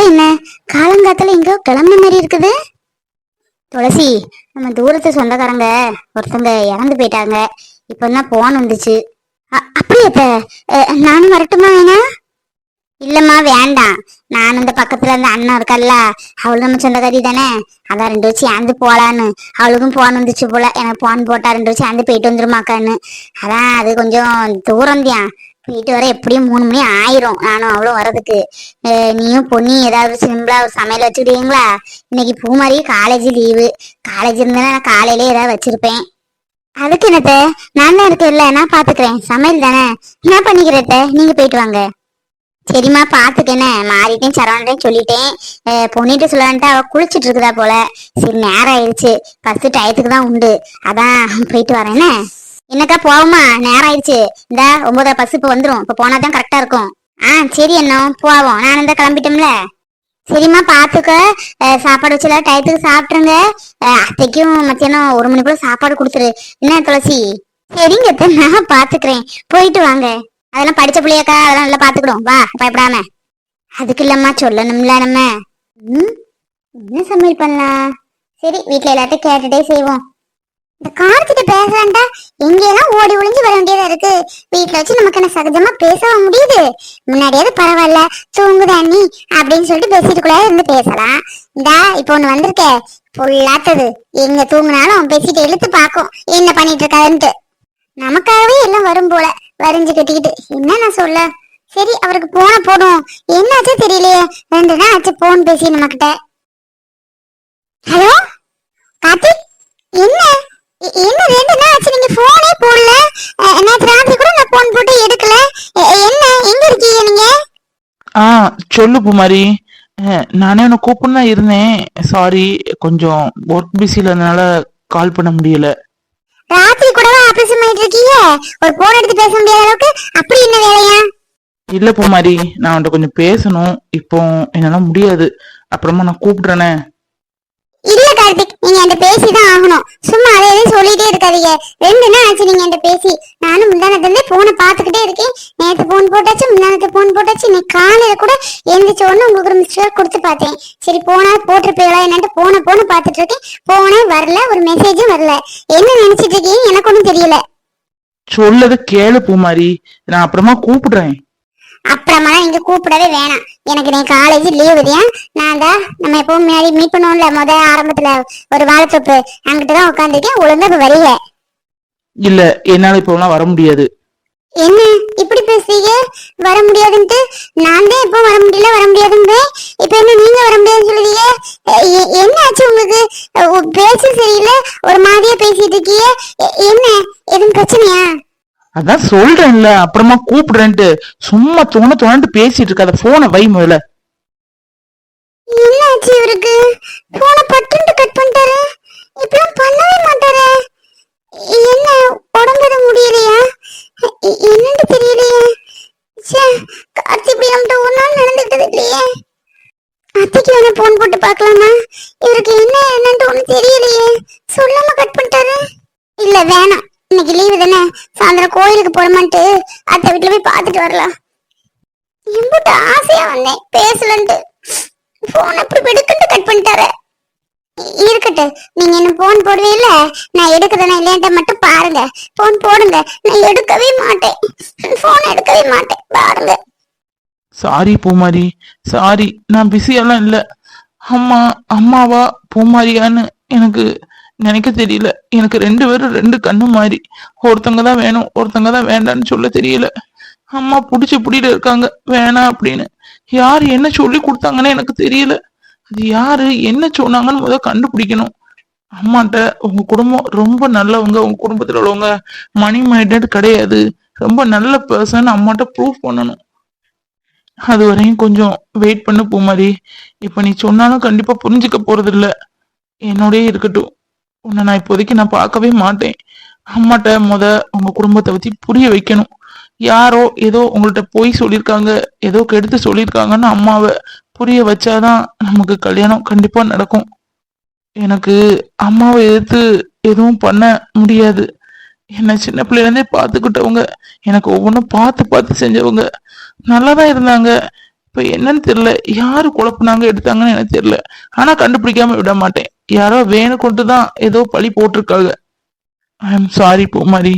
பார்த்தா என்ன? காலங்காத்துல எங்கோ கிளம்புன மாதிரி இருக்குது. துளசி நம்ம தூரத்து சொந்தக்காரங்க ஒருத்தவங்க இறந்து போயிட்டாங்க. இப்பதான் போன் வந்துச்சு. அப்படியே நானும் வரட்டுமா வேணா இல்லம்மா வேண்டாம். நான் இந்த பக்கத்துல இருந்த அண்ணன் இருக்கல்ல அவளும் நம்ம சொந்தக்காரி தானே. அதான் ரெண்டு வச்சு ஏந்து போலான்னு. அவளுக்கும் போன் வந்துச்சு போல. எனக்கு போன் போட்டா ரெண்டு வச்சு ஏந்து போயிட்டு வந்துருமாக்கான்னு. அதான் அது கொஞ்சம் தூரம் தான் வீட்டு வர எப்படியும் மூணு மணி ஆயிரும். நானும் அவ்வளவு வரதுக்கு நீயும் பொண்ணி ஏதாவது சிம்பிளா ஒரு சமையல் வச்சுக்கிட்டீங்களா? இன்னைக்கு பூமாரி காலேஜ் லீவு காலேஜ் இருந்தேன்னா நான் காலையிலே ஏதாவது வச்சிருப்பேன். அதுக்கு என்னத்த? நான் தான் இருக்கேன்ல நான் பாத்துக்கிறேன். சமையல் தானே? என்ன பண்ணிக்கிறத நீங்க போயிட்டு வாங்க. சரிம்மா பாத்துக்கண்ணே மாறிட்டேன் சரவணன் சொல்லிட்டேன். பொண்ணிட்டு சொல்லலான்ட்டு அவ குளிச்சிட்டு இருக்குதா போல. சரி நேரம் ஆயிடுச்சு. பஸ்ட் டயத்துக்கு தான் உண்டு. அதான் போயிட்டு வரேனே என்னக்கா போவோமா? நேரம் ஆயிடுச்சு. இந்த ஒன்பதா பஸ் இப்ப வந்துரும். இப்ப போனா தான் கரெக்டா இருக்கும். ஆ சரி என்ன போவோம். நான் இந்த கிளம்பிட்டோம்ல. சரிம்மா பாத்துக்க. சாப்பாடு வச்சுல டயத்துக்கு சாப்பிட்டுருங்க. அத்தைக்கும் மத்தியானம் ஒரு மணி போல சாப்பாடு கொடுத்துரு. என்ன துளசி? சரிங்க நான் பாத்துக்கிறேன். போயிட்டு வாங்க. அதெல்லாம் படிச்ச பிள்ளையாக்கா அதெல்லாம் நல்லா பாத்துக்கிடும் வா பயப்படாம. அதுக்கு இல்லம்மா சொல்லணும்ல நம்ம. ம் என்ன சமையல் பண்ணலாம்? சரி வீட்டில் எல்லாத்தையும் கேட்டுட்டே செய்வோம். இந்த கார்த்திட்ட பேசுறான்டா. எங்கெல்லாம் ஓடி ஒளிஞ்சு வர வேண்டியதா இருக்கு? வீட்டுல வச்சு நமக்கு என்ன சகஜமா பேசவும் முடியுது? முன்னாடியாவது பரவாயில்ல தூங்குதா நீ? அப்படின்னு சொல்லிட்டு பேசிட்டுக்குள்ளே இருந்து பேசலாம். இந்தா இப்போ ஒண்ணு வந்திருக்கே. பொல்லாத்தது. எங்க தூங்குனாலும் பேசிட்டு இழுத்து பாக்கும் என்ன பண்ணிட்டு இருக்காதுன்ட்டு நமக்காகவே எல்லாம் வரும் போல. வரிஞ்சு கட்டிக்கிட்டு. என்ன நான் சொல்ல? சரி அவருக்கு போன போடும் என்னாச்சு தெரியலையே. ரெண்டு நாள் ஆச்சு போன் பேசி நம்ம கிட்ட ஹலோ? கார்த்திக்? என்ன? என்ன ரெண்டு நாள் ஆச்சு நீங்க போனே போடல? நேத்து ராத்திரி கூட நான் போன் போட்டு எடுக்கல. என்ன? எங்க இருக்கீங்க நீங்க? ஆ சொல்லு குமாரி. நானே உன்னை கூப்பிட்டு தான் இருந்தேன். சாரி கொஞ்சம் ஒர்க் பிஸியில் இருந்தனால கால் பண்ண முடியல. ராத்திரி கூடவா ஆபீஸ் பண்ணிட்டு இருக்கீங்க? ஒரு போன் எடுத்து பேச முடியாத அளவுக்கு அப்படி என்ன வேலையா? இல்ல பூமாரி நான் உன்கிட்ட கொஞ்சம் பேசணும். இப்போ என்னால முடியாது. அப்புறமா நான் கூப்பிடுறேனே. இல்ல கார்த்திக் நீங்க என்கிட்ட பேசிதான் ஆகணும். சும்மா அதை எதையும் சொல்லிட்டே இருக்காதீங்க. ரெண்டு நாள் ஆச்சு நீங்க என்கிட்ட பேசி. நானும் முந்தானத்துல போனை பாத்துக்கிட்டே இருக்கேன். நேத்து போன் போட்டாச்சு முந்தானத்து போன் போட்டாச்சு. இன்னைக்கு காலையில கூட எந்திரிச்ச உடனே உங்களுக்கு ஒரு மிஸ்டர் கொடுத்து பார்த்தேன். சரி போனா போட்டிருப்பீங்களா என்னன்ட்டு போன போன பாத்துட்டு இருக்கேன். போனே வரல ஒரு மெசேஜும் வரல. என்ன நினைச்சிட்டு இருக்கீங்க எனக்கு ஒண்ணும் தெரியல. சொல்லது கேளு பூமாரி. நான் அப்புறமா கூப்பிடுறேன். அப்புறமா நீங்க கூப்பிடவே வேணாம். எனக்கு நீ காலேஜ் லீவு தான் நான் தான் நம்ம எப்பவும் முன்னாடி மீட் பண்ணுவோம்ல முத ஆரம்பத்துல ஒரு வாழைத்தொப்பு. அங்கிட்டு தான் உட்காந்துருக்கேன் ஒழுங்கா இப்ப வரீங்க இல்ல என்னால இப்போலாம் வர முடியாது. என்ன? இப்படி பேசுறீங்க? வர முடியாதுன்ட்டு? நான் தான் எப்போ வர முடியல வர முடியாதுன்னு இப்ப என்ன நீங்க வர முடியாதுன்னு எ- என்ன ஆச்சு உங்களுக்கு? பேச்சு சரியில்லை? ஒரு மாதிரியா பேசிட்டு இருக்கீங்க? என்ன? எதுவும் பிரச்சனையா? அதான் சொல்றேன்ல அப்புறமா கூப்பிடுறேன்ட்டு சும்மா தோண தோணுட்டு பேசிட்டு இருக்காத போனை வை முதல்ல. என்ன ஆச்சு இவருக்கு போன பட்டுன்ட்டு கட் பண்ணிட்டாரு. இப்பெல்லாம் பண்ணவே மாட்டாரு. என்ன உடம்பு முடியலையா? எ- என்னன்னு தெரியலையே. ச்சே கார்த்தி இப்படி நம்மகிட்ட ஒரு நாள் நடந்துக்கிட்டது இல்லையே. அத்தைக்கு வேணா போன் போட்டு பார்க்கலாமா? இவருக்கு என்ன என்னன்னு ஒண்ணு தெரியலையே. சொல்லாம கட் பண்ணிட்டாரு. இல்ல வேணாம். இன்னைக்கு லீவு தானே? சாயந்தரம் கோயிலுக்கு போறோமான்ட்டு அத்தை வீட்டுல போய் பார்த்துட்டு வரலாம். எம்பிட்டு ஆசையா வந்தேன். பேசலன்ட்டு. போன் அப்படி வெடுக்கிட்டு கட் பண்ணிட்டாரு இருக்கட்டு. நீங்க என்ன போன் போடுவே இல்ல. நான் எடுக்கிறேன் இல்லையாட்ட மட்டும் பாருங்க. போன் போடுங்க. நான் எடுக்கவே மாட்டேன். போன் எடுக்கவே மாட்டேன். பாருங்க. சாரி பூமாரி. சாரி நான் பிஸியெல்லாம் இல்ல. அம்மா அம்மாவா பூமாரியான்னு எனக்கு நினைக்க தெரியல. எனக்கு ரெண்டு பேரும் ரெண்டு கண்ணு மாதிரி ஒருத்தங்க தான் வேணும் ஒருத்தங்க தான் வேண்டாம்னு சொல்ல தெரியல. அம்மா பிடிச்சி புடியில இருக்காங்க வேணாம் அப்படின்னு. யார் என்ன சொல்லி கொடுத்தாங்கன்னு எனக்கு தெரியல. அது யாரு என்ன சொன்னாங்கன்னு முதல் கண்டுபிடிக்கணும். அம்மாட்ட உங்க குடும்பம் ரொம்ப நல்லவங்க உங்க குடும்பத்துல உள்ளவங்க மணி மைண்டட் கிடையாது. ரொம்ப நல்ல பர்சன் அம்மாட்ட ப்ரூவ் பண்ணணும். அது வரையும் கொஞ்சம் வெயிட் பண்ணு பூமாரி. இப்ப நீ சொன்னாலும் கண்டிப்பா புரிஞ்சுக்க போறது இல்ல என்னோடய இருக்கட்டும். உன்னை நான் இப்போதைக்கு நான் பார்க்கவே மாட்டேன். அம்மாட்ட முத உங்க குடும்பத்தை பத்தி புரிய வைக்கணும். யாரோ ஏதோ உங்கள்ட்ட போய் சொல்லியிருக்காங்க ஏதோ கெடுத்து சொல்லியிருக்காங்கன்னு அம்மாவை புரிய வச்சாதான் நமக்கு கல்யாணம் கண்டிப்பா நடக்கும். எனக்கு அம்மாவை எதிர்த்து எதுவும் பண்ண முடியாது. என்ன சின்ன பிள்ளையிலேருந்தே பார்த்துக்கிட்டவங்க எனக்கு ஒவ்வொன்றும் பார்த்து பார்த்து செஞ்சவங்க நல்லாதான் இருந்தாங்க. இப்போ என்னன்னு தெரியல யாரு குழப்பினாங்க எடுத்தாங்கன்னு எனக்கு தெரியல. ஆனால் கண்டுபிடிக்காம விட மாட்டேன். யாரோ வேணு கொண்டு தான் ஏதோ பழி போட்டிருக்காங்க. ஐ எம் சாரி பூமாரி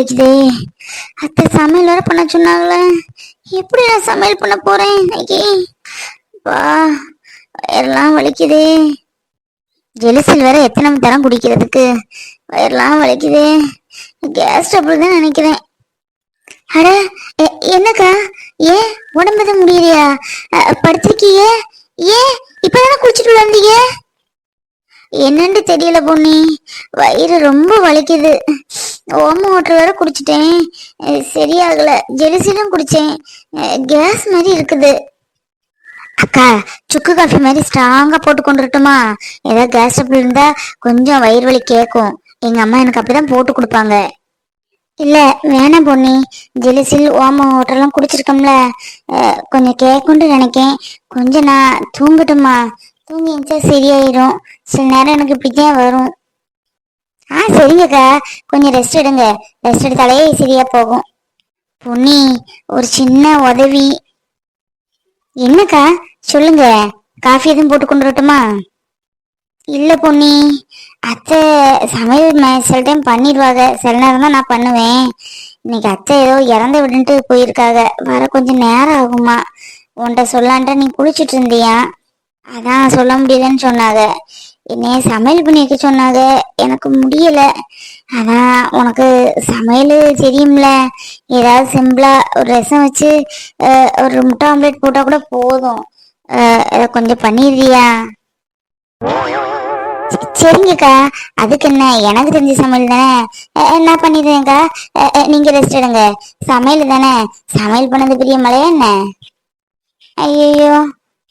வலிக்குதே அத்தை சமையல் வேற பண்ண சொன்னாங்களே. எப்படி நான் சமையல் பண்ண போறேன் இன்னைக்கு? வா வலிக்குதே. ஜெலிசில் வேற எத்தனை தரம் குடிக்கிறதுக்கு? வயிறெல்லாம் வலிக்குதே. கேஸ் ட்ரபிள் தான் நினைக்கிறேன். அட என்னக்கா? ஏன் உடம்பு எதுவும் முடியலையா? படுத்திருக்கீங்க ஏன் இப்பதானே குளிச்சுட்டு வந்தீங்க என்னன்னு தெரியல பொன்னி. வயிறு ரொம்ப வலிக்குது. ஓம வாட்டர் வேற குடிச்சிட்டேன். சரியாகல. ஜெலிசிலும் குடிச்சேன். கேஸ் மாதிரி இருக்குது. அக்கா சுக்கு காஃபி மாதிரி ஸ்ட்ராங்கா போட்டு கொண்டுட்டுமா ஏதாவது கேஸ் ட்ரபிள் இருந்தா கொஞ்சம் வயிறு வலி கேட்கும் எங்க அம்மா எனக்கு அப்படிதான் போட்டு கொடுப்பாங்க. இல்ல வேணாம் பொன்னி. ஜெலிசில் ஓம வாட்டர்லாம் குடிச்சிருக்கோம்ல. கொஞ்சம் கேட்கும்னு நினைக்கேன். கொஞ்சம் நான் தூங்கட்டுமா? தூங்கி எந்திரிச்சா சரியாயிரும். சில நேரம் எனக்கு இப்படிதான் வரும். ஆ சரிங்கக்கா. கொஞ்சம் ரெஸ்ட் எடுங்க. ரெஸ்ட் எடுத்தாலே சரியா போகும். பொன்னி ஒரு சின்ன உதவி. என்னக்கா? சொல்லுங்க. காஃபி எதுவும் போட்டு கொண்டு வரட்டுமா? இல்ல பொன்னி. அத்தை சமையல் சில டைம் பண்ணிடுவாங்க. சில நேரம் தான் நான் பண்ணுவேன். இன்னைக்கு அத்தை ஏதோ இறந்து விடுன்ட்டு போயிருக்காங்க. வர கொஞ்சம் நேரம் ஆகுமா? உன்கிட்ட சொல்லான்ட்டு நீ குளிச்சுட்டு இருந்தியா? அதான் சொல்ல முடியலன்னு சொன்னாங்க. என்னைய சமையல் பண்ணி வைக்க சொன்னாங்க. எனக்கு முடியல. அதான் உனக்கு சமையல் தெரியும்ல. ஏதாவது சிம்பிளா ஒரு ரசம் வச்சு ஒரு முட்டை ஆம்லேட் போட்டா கூட போதும். அதை கொஞ்சம் பண்ணிடுறியா? சரிங்கக்கா. அதுக்கு என்ன? எனக்கு தெரிஞ்ச சமையல் தானே? என்ன நான் நீங்க ரெஸ்ட் எடுங்க. சமையல் தானே? சமையல் பண்ணது பெரிய மலையா என்ன? ஐயோ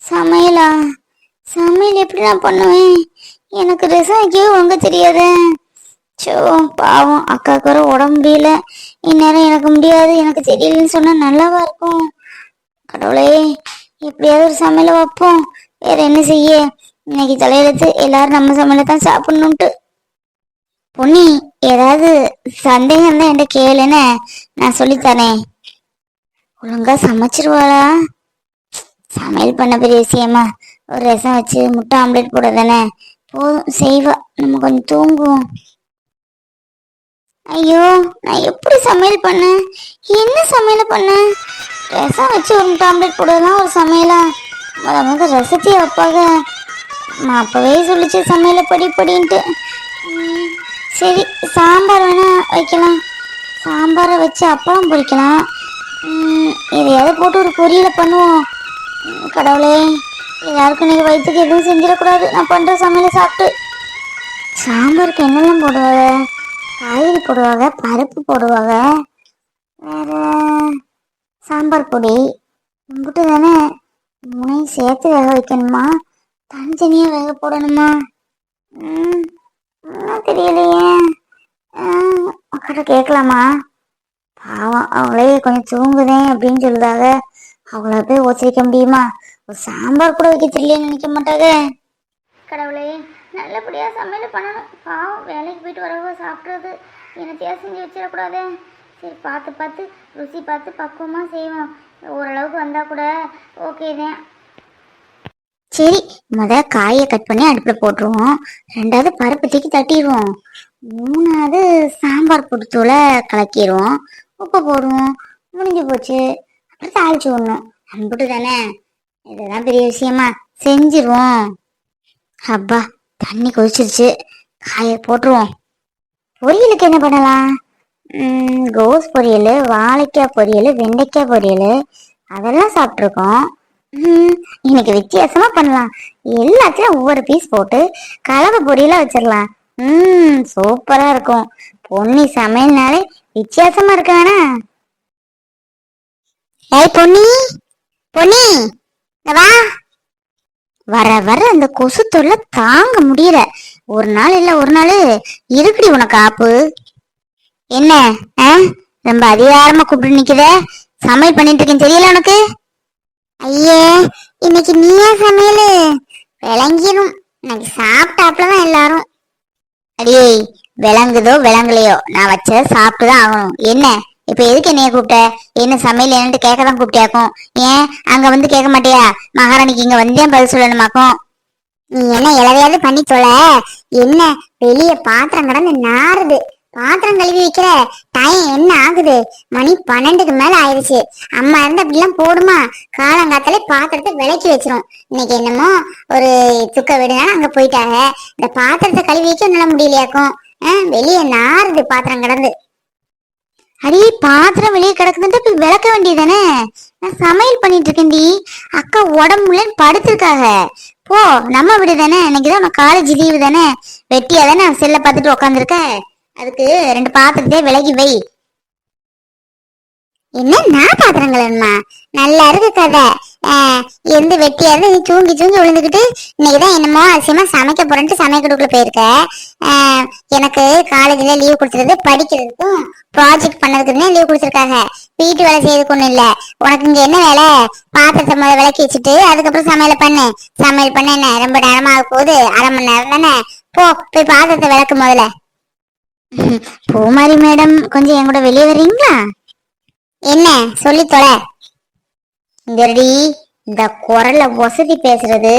சமையலா? எப்படி நான் பண்ணுவேன். எனக்கு ரசம் உங்க தெரியாது. சோ பாவம் அக்காவுக்கு வர உடம்பு முடியல. இந்நேரம் எனக்கு முடியாது எனக்கு தெரியலன்னு சொன்னா நல்லாவா இருக்கும். கடவுளே எப்படியாவது ஒரு சமையல வைப்போம். வேற என்ன செய்ய? இன்னைக்கு தலையெழுத்து எல்லாரும் நம்ம சமையல தான் சாப்பிடணும்ட்டு. பொன்னி ஏதாவது சந்தேகம் தான் என்கிட்ட கேளுன்னு நான் சொல்லித்தரேன். ஒழுங்கா சமைச்சிருவாளா? சமையல் பண்ண பெரிய விஷயமா. ஒரு ரசம் வச்சு முட்டை ஆம்லேட் போட தானே? போதும் செய்வா. நம்ம கொஞ்சம் தூங்குவோம். ஐயோ நான் எப்படி சமையல் பண்ணேன்? என்ன சமையல் பண்ணேன்? ரசம் வச்சு ஒரு முட்டை ஆம்லேட் போடுறதுனா ஒரு சமையலா? முத முத ரசத்தையே வைப்பாங்க நான் அப்பவே சொல்லிச்சு சமையலை படி படின்ட்டு. சரி சாம்பார் வேணா வைக்கலாம். சாம்பாரை வச்சு அப்பளம் பொரிக்கலாம். ம், எதையாவது போட்டு ஒரு பொரியலை பண்ணுவோம். கடவுளே. எல்லாருக்கும் இன்னைக்கு வயிற்றுக்கு எதுவும் செஞ்சிடக்கூடாது. நான் பண்ற சமையலை சாப்பிட்டு. சாம்பாருக்கு என்னெல்லாம் போடுவாங்க? காய்கறி போடுவாங்க பருப்பு போடுவாங்க வேற சாம்பார் பொடி. கும்பிட்டு தானே முனை சேர்த்து வேக வைக்கணுமா? தனித்தனியாக வேக போடணுமா? ம் ஒன்றும் தெரியலையே. அக்கட கேட்கலாமா? பாவம் அவங்களே கொஞ்சம் தூங்குதேன் அப்படின்னு சொல்லுதாக அவங்கள போய் ஓசிக்க முடியுமா? ஒரு சாம்பார் கூட வைக்க தெரியலன்னு நினைக்க மாட்டாங்க. கடவுளே நல்லபடியா சமையல் பண்ணணும். பாவம் வேலைக்கு போயிட்டு வரவோ சாப்பிட்றது. என்னத்தையா செஞ்சு வச்சிடக்கூடாதே சரி பார்த்து பார்த்து ருசி பார்த்து பக்குவமாக செய்வோம். ஓரளவுக்கு வந்தால் கூட ஓகே தான். சரி முத காயை கட் பண்ணி அடுப்பில் போட்டுருவோம். ரெண்டாவது பருப்பு தூக்கி தட்டிடுவோம். மூணாவது சாம்பார் பொடித்தூளை கலக்கிடுவோம். உப்பு போடுவோம். முடிஞ்சு போச்சு. அப்புறம் தாளிச்சு விடணும். அன்புட்டு தானே? இதெல்லாம் பெரிய விஷயமா. செஞ்சிருவோம். அப்பா தண்ணி கொதிச்சிருச்சு. காய போட்டுருவோம். பொரியலுக்கு என்ன பண்ணலாம்? கோஸ் பொரியல் வாழைக்காய் பொரியல் வெண்டைக்காய் பொரியல். அதெல்லாம் சாப்பிட்ருக்கோம் ம், இன்னைக்கு வித்தியாசமா பண்ணலாம். எல்லாத்தையும் ஒவ்வொரு பீஸ் போட்டு கலவை பொரியலா வச்சிடலாம் ம் சூப்பரா இருக்கும். பொன்னி சமையல்னாலே வித்தியாசமா இருக்கு வேணா ஏய் பொன்னி பொன்னி. வா. வர வர அந்த கொசு தொல்லை தாங்க முடியல. ஒரு நாள் இல்ல ஒரு நாள். இருக்குடி உனக்கு ஆப்பு? என்ன? ஆ? ரொம்ப அதிகாரமா கூப்பிட்டு நிக்கிற? சமையல் பண்ணிட்டு இருக்கேன் தெரியல உனக்கு? ஐயே இன்னைக்கு நீயா சமையல்? விளங்கிடும் இன்னைக்கு சாப்பிட்டாப்புலதான் எல்லாரும். அடியே விளங்குதோ விளங்கலையோ? நான் வச்ச சாப்பிட்டுதான் ஆகணும். என்ன? இப்ப எதுக்கு என்னைய கூப்பிட்ட? என்ன சமையல் என்னன்ட்டு கேட்க தான் கூப்பிட்டியாக்கும். ஏன்? அங்க வந்து கேட்க மாட்டியா? மகாராணிக்கு இங்க வந்தேன் பதில் சொல்லணுமாக்கும்? நீ என்ன இளவையாவது பண்ணி தொலை? என்ன? வெளிய பாத்திரம் கடந்து நாறுது. பாத்திரம் கழுவி வைக்கிற டைம் என்ன ஆகுது? மணி பன்னெண்டுக்கு மேல ஆயிடுச்சு. அம்மா இருந்து அப்படிலாம் போடுமா? காலங்காத்தாலே பாத்திரத்தை விளக்கி வச்சிரும். இன்னைக்கு என்னமோ ஒரு துக்க வீடுனால அங்க போயிட்டாங்க. இந்த பாத்திரத்தை கழுவி வைக்க என்னால முடியலையாக்கும். வெளியே நாறுது பாத்திரம் கிடந்து. அடே பாத்திரம் வெளியே கிடக்குதுன்ட்டு போய் விளக்க வேண்டியதானே நான் சமையல் பண்ணிட்டு இருக்கேன்டி அக்கா உடம்புல படுத்திருக்காங்க. போ நம்ம வீடு தானே இன்னைக்குதான் நான் காலேஜ் லீவு தானே? வெட்டியா தானே செல்ல பார்த்துட்டு உட்காந்துருக்க அதுக்கு ரெண்டு பாத்திரத்தையே விலகி வை. என்ன நான் பாத்திரங்கள் நல்லா இருக்கு கதை. இருந்து வெட்டியா இருந்து நீ தூங்கி தூங்கி விழுந்துக்கிட்டு இன்னைக்குதான் என்னமோ அதிசயமா சமைக்க போறேன்ட்டு சமைக்கிறதுக்குள்ள போயிருக்க. எனக்கு காலேஜ்ல லீவ் கொடுத்துருது படிக்கிறதுக்கும் ப்ராஜெக்ட் பண்ணதுக்குமே லீவ் கொடுத்துருக்காங்க. வீட்டு வேலை செய்யறதுக்கு ஒண்ணும் இல்ல. உனக்கு இங்க என்ன வேலை? பாத்திரத்தை முதல்ல விளக்கி வச்சுட்டு அதுக்கப்புறம் சமையல பண்ணு. சமையல் பண்ண என்ன? ரொம்ப நேரமா ஆக போகுது. அரை மணி நேரம் தானே? போ போய் பாத்திரத்தை விளக்கு முதல்ல. பூமாரி மேடம் கொஞ்சம் என் கூட வெளியே வர்றீங்களா? என்ன? சொல்லி தொலை. இங்கடி இந்த குரல்ல வசதி பேசுறது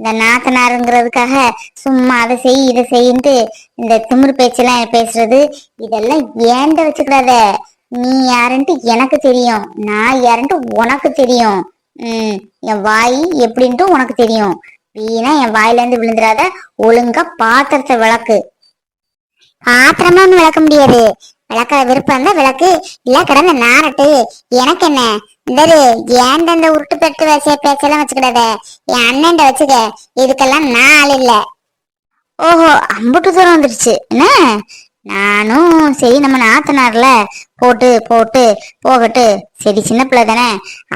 இந்த நாத்தனாருங்கிறதுக்காக சும்மா அதை செய் இதை செய்யின்ட்டு இந்த திமிர் பேச்செல்லாம் பேசுறது. இதெல்லாம் ஏண்ட வச்சுக்கூடாத? நீ யாருன்ட்டு எனக்கு தெரியும். நான் யாருன்ட்டு உனக்கு தெரியும். ம் என் வாய் எப்படின்ட்டு உனக்கு தெரியும். வீணா என் வாயிலேருந்து விழுந்துடாத ஒழுங்கா பாத்திரத்தை விளக்கு. பாத்திரமா விளக்க முடியாது. விளக்க விருப்பம் தான் விளக்கு. இல்ல கிடந்த நாரட்டு. எனக்கு என்ன? இந்த ஏன்ட அந்த உருட்டு பெட்டு வச்ச பேச்செல்லாம் வச்சுக்கிடாத என் அண்ணன் வச்சுக்க இதுக்கெல்லாம் நான் ஆள் இல்ல. ஓஹோ அம்புட்டு தூரம் வந்துடுச்சு. என்ன? நானும் சரி நம்ம நாத்தனார்ல போட்டு போட்டு போகட்டு. சரி சின்ன பிள்ளை தானே.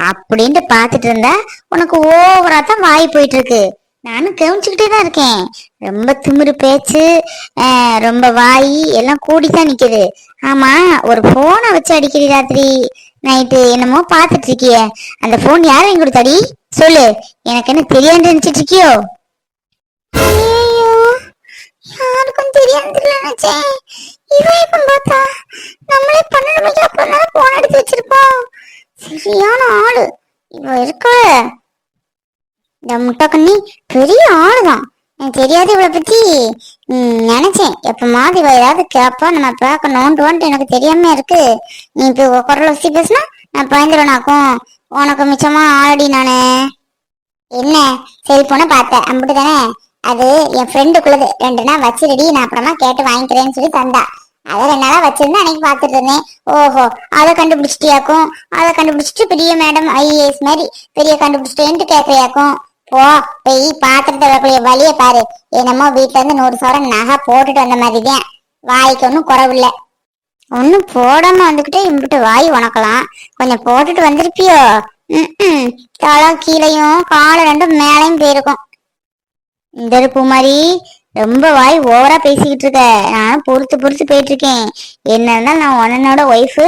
அப்படின்ட்டு பாத்துட்டு இருந்தா உனக்கு ஓவரா தான் வாய் போயிட்டு இருக்கு நானும் கவனிச்சுக்கிட்டே தான் இருக்கேன். ரொம்ப திமிரு பேச்சு ரொம்ப வாய் எல்லாம் கூடித்தான் நிக்குது. ஆமா ஒரு போனை வச்சு அடிக்கடி ராத்திரி. நைட்டு என்னமோ பாத்துட்டு இருக்கிய அந்த போன் யார் வாங்கி கொடுத்தாடி? சொல்லு. எனக்கு என்ன தெரியாது நினைச்சிட்டு இருக்கியோ ஐயோ யாருக்கும் தெரியாது நினைச்சேன். இவன் பார்த்தா? நம்மளே பன்னெண்டு மணிக்கு அப்புறம் தானே போன் எடுத்து வச்சிருப்போம். சரியான ஆளு. இவ இருக்க? இந்த முட்டைக்கண்ணி பெரிய ஆளுதான். எனக்கு தெரியாது இவளை பத்தி. நினைச்சேன். எப்பமாவது மாதிரி இவ ஏதாவது கேப்பா நம்ம பார்க்க நோண்டுவான்ட்டு எனக்கு தெரியாம இருக்கு. நீ இப்ப குரல் வச்சு பேசுனா நான் பயந்துருவனாக்கும். உனக்கு மிச்சமா ஆல்ரெடி நானு. என்ன? செல்போனை பார்த்தேன். அம்பிட்டு தானே? அது என் ஃப்ரெண்டுக்குள்ளது. ரெண்டு நாள் வச்சிருடி நான் அப்புறமா கேட்டு வாங்கிக்கிறேன்னு சொல்லி தந்தா. அதை ரெண்டு நாளா வச்சிருந்தா அன்னைக்கு பார்த்துட்டு இருந்தேன். ஓஹோ அதை கண்டுபிடிச்சிட்டியாக்கும்? அதை கண்டுபிடிச்சிட்டு பெரிய மேடம் ஐஏஎஸ் மாதிரி பெரிய கண்டுபிடிச்சிட்டேன்ட்டு கேட்கறியாக்கும்? போ போய் பாத்திரத்தை வரக்கூடிய வழிய பாரு. என்னமோ வீட்டுல இருந்து நூறு சவரம் நகை போட்டுட்டு வந்த மாதிரிதான். வாய்க்கு ஒன்றும் குறவில்ல. ஒன்னும் போடாம வந்துக்கிட்டே இம்பிட்டு வாய் உனக்கலாம். கொஞ்சம் போட்டுட்டு வந்திருப்பியோ? ம் தலை கீழையும் காலை ரெண்டும் மேலையும் போயிருக்கும். இந்த பூ மாதிரி ரொம்ப வாய் ஓவரா பேசிக்கிட்டு இருக்க. நானும் பொறுத்து பொறுத்து போயிட்டு இருக்கேன். என்ன இருந்தாலும் நான் உன்னோட ஒய்ஃபு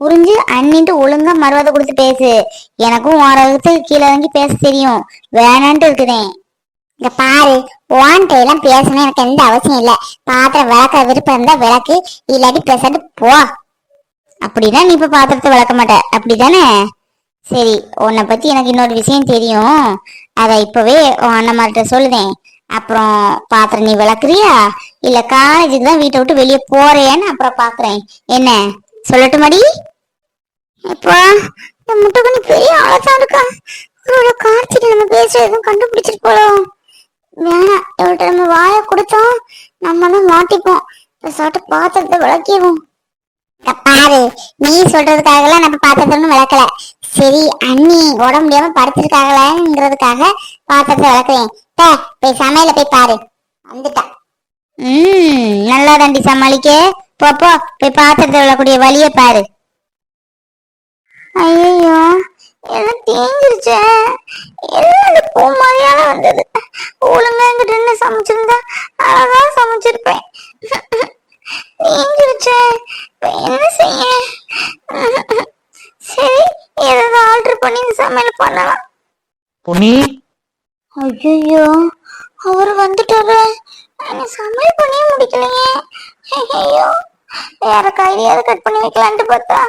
புரிஞ்சு அண்ணிட்டு ஒழுங்கா மருவதை கொடுத்து பேசு. எனக்கும் ஓரகத்துக்கு கீழே வாங்கி பேச தெரியும். வேணான்ட்டு இருக்குதேன் இங்க பாரு ஓன்ட்டு எல்லாம் பேசணும் எனக்கு எந்த அவசியம் இல்ல. பாத்திரம் விளக்க விருப்பம் இருந்தா விளக்கு இல்லாட்டி பேசாட்டு போ. அப்படின்னா நீ இப்ப பாத்திரத்தை விளக்க மாட்ட. அப்படிதானே? சரி உன்னை பத்தி எனக்கு இன்னொரு விஷயம் தெரியும். அதை இப்பவே அண்ணம்மார்கிட்ட சொல்லுதேன். அப்புறம் பாத்திரம் நீ விளக்குறியா? இல்ல காலேஜுக்கு தான் வீட்டை விட்டு வெளியே போறேன்னு அப்புறம் பாக்குறேன். என்ன? சொல்லட்டு மடி இப்போ இந்த முட்டைக்கண்ணி பெரிய ஆளத்தான் இருக்கா. ஒரு கார்த்திகை நம்ம பேசுறது எதுவும் கண்டுபிடிச்சிட்டு போறோம். வேணாம் இவள்கிட்ட நம்ம வாயை கொடுத்தோம். நம்ம தான் மாட்டிப்போம். சாட்டு பாத்திரத்தை விளக்கிடுவோம். பாரு நீ சொல்றதுக்காகலாம் நம்ம பாத்திரத்தை விளக்கல. சரி அண்ணி உடம்பு முடியாம படுத்திருக்காங்களேங்கிறதுக்காக பாத்திரத்தை விளக்குறேன். பே, போய் சமையல போய் பாரு. வந்துட்டா. ம் நல்லா தாண்டி சமாளிக்க. போ போ போய் பாத்திரத்தை விளக்கூடிய வழியை பாரு. ஐயோ எல்லாம் தீஞ்சிருச்சே எல்லாம் அந்த பூ மாதிரியான வந்தது. ஒழுங்கா என்கிட்ட என்ன சமைச்சிருந்தா அழகா சமைச்சிருப்பேன். இப்ப என்ன செய்ய? சரி ஏதாவது ஆர்டர் பண்ணி இந்த சமையல் பண்ணலாம். பொன்னி? ஐயோ அவர் வந்துட்டாரு. சமையல் பண்ணியே முடிக்கலையே. ஐயோ வேற காய்கறியாவது கட் பண்ணி வைக்கலான்ட்டு பார்த்தா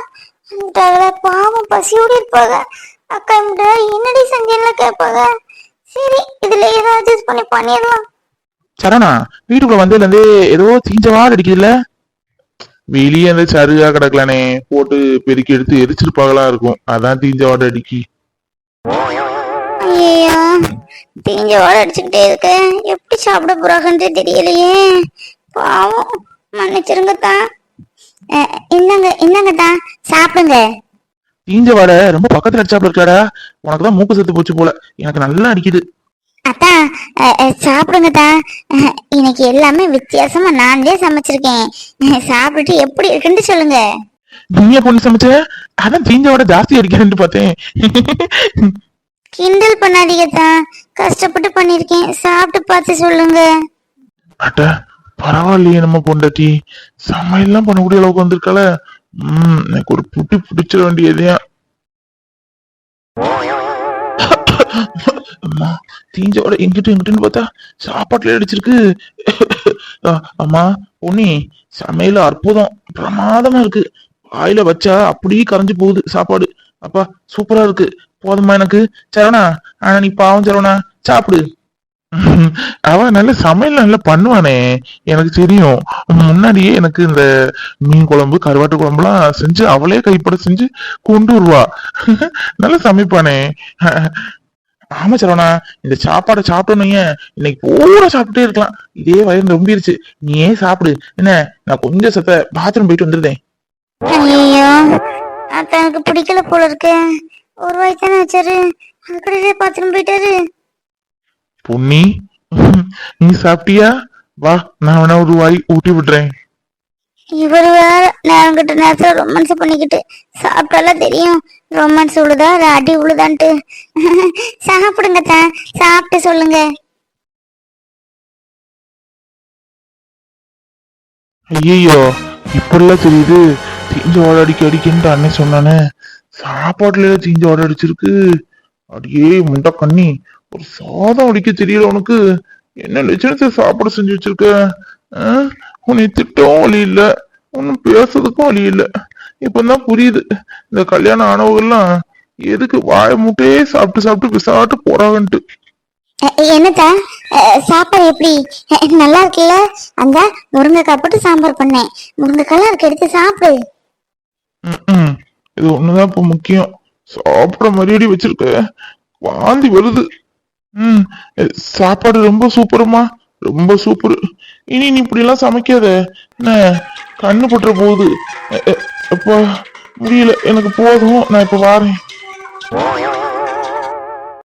வந்துட்டாங்களே பாவம் பசியோடு இருப்பாங்க அக்கா இம்ட என்னடி செஞ்சேன்ல கேட்பாங்க. சரி இதுல ஏதாவது அட்ஜஸ்ட் பண்ணி பண்ணிடலாம். சரணா வீட்டுக்குள்ள வந்ததுல இருந்தே ஏதோ தீஞ்சவாடு அடிக்குதுல்ல? வெளியே அந்த சருகா கிடக்கலானே போட்டு பெருக்கி எடுத்து எரிச்சிருப்பாங்களா இருக்கும். அதான் தீஞ்சவாடு அடிக்கி. ஐயோ தீஞ்ச வாழை அடிச்சுக்கிட்டே இருக்க எப்படி சாப்பிட போறாங்கன்றே தெரியலையே. பாவம். மன்னிச்சிருங்கத்தா. இந்தாங்க இந்தாங்கத்தா சாப்பிடுங்க. தீஞ்சவாடை ரொம்ப பக்கத்துல அடிச்சாப்புல இருக்காடா. உனக்கு தான் மூக்கு செத்து போச்சு போல. எனக்கு நல்லா அடிக்குது. அத்தா சாப்பிடுங்கத்தா. இன்னைக்கு எல்லாமே வித்தியாசமா நானே சமைச்சிருக்கேன். சாப்பிட்டுட்டு எப்படி இருக்குன்னு சொல்லுங்க. நீயே பொண்ணு சமைச்ச? அதான் தீஞ்சவாடை ஜாஸ்தி அடிக்கிறேன்னு பார்த்தேன். கிண்டல் பண்ணாதீங்கத்தா. கஷ்டப்பட்டு பண்ணிருக்கேன் சாப்பிட்டு பார்த்து சொல்லுங்க. அட்ட பரவாயில்லையே நம்ம பொண்டாட்டி. சமையல்லாம் பண்ணக்கூடிய அளவுக்கு வந்திருக்கால உம் எனக்கு ஒரு புட்டி பிடிச்சிட வேண்டியதையா அம்மா தீஞ்சோட எங்கிட்ட எங்கிட்டன்னு பார்த்தா சாப்பாட்டுல அடிச்சிருக்கு. அம்மா பொன்னி சமையல அற்புதம். பிரமாதமா இருக்கு. வாயில வச்சா அப்படியே கரைஞ்சு போகுது சாப்பாடு. அப்பா சூப்பரா இருக்கு. போதுமா எனக்கு. சரவணா ஆனா நீ பாவம் சரவணா. சாப்பிடு. அவன் நல்ல சமையல் நல்லா பண்ணுவானே. எனக்கு தெரியும். முன்னாடியே எனக்கு இந்த மீன் குழம்பு கருவாட்டு குழம்புலாம் செஞ்சு அவளே கைப்பட செஞ்சு கொண்டு வருவா. நல்லா சமைப்பானே. ஆமா சரவணா இந்த சாப்பாடை சாப்பிட்டோன்னு இன்னைக்கு பூரா சாப்பிட்டே இருக்கலாம். இதே வயிறு ரொம்பிருச்சு நீ ஏன் சாப்பிடு? என்ன நான் கொஞ்சம் சத்த பாத்ரூம் போயிட்டு வந்துருந்தேன் ஐயோ எனக்கு பிடிக்கல போல இருக்கு. ஒரு வாய் தானே வச்சாரு பாத்ரூம் போயிட்டாரு. பொன்னி நீ சாப்பிட்டியா வா நான் வேணா ஒரு வாய் ஊட்டி விடுறேன் இவர் வேற நேரம் கிட்ட நேரத்துல ரொமான்ஸ் பண்ணிக்கிட்டு சாப்பிட்டாலாம் தெரியும் ரொமான்ஸ் உழுதா இல்ல அடி உழுதான்ட்டு சாப்பிடுங்க தான் சாப்பிட்டு சொல்லுங்க ஐயோ இப்படிலாம் தெரியுது தீஞ்ச வாடை அடிக்க அடிக்கன்ட்டு அண்ணன் சொன்னானே சாப்பாட்டுல தீஞ்ச வாடை அடிச்சிருக்கு அடியே முண்டை கண்ணி ஒரு சாதம் அடிக்க தெரியல உனக்கு. என்ன லட்சணத்தை சாப்பாடு செஞ்சு வச்சிருக்க? உன்னை திட்டவும் வழி இல்ல. ஒன்னும் பேசுறதுக்கும் வழி இல்ல. இப்பதான் புரியுது. இந்த கல்யாணம் ஆனவங்கெல்லாம் எதுக்கு வாய முட்டையே சாப்பிட்டு சாப்பிட்டு விசாட்டு போறாங்கன்ட்டு. என்னத்தா? சாப்பாடு எப்படி? நல்லா இருக்குல்ல? அந்த முருங்கைக்காய் போட்டு சாம்பார் பண்ணேன். முருங்கைக்காய்லாம் இருக்கு எடுத்து சாப்பிடு. இது ஒண்ணுதான் இப்ப முக்கியம். சாப்பிட மரியாதை வச்சிருக்க. வாந்தி வருது. ம். சாப்பாடு ரொம்ப சூப்பருமா? ரொம்ப சூப்பர். இனி நீ இப்படி எல்லாம் சமைக்காத. என்ன கண்ணு பட்டுற போகுது. அப்பா முடியல. எனக்கு போதும். நான் இப்ப வாரேன்.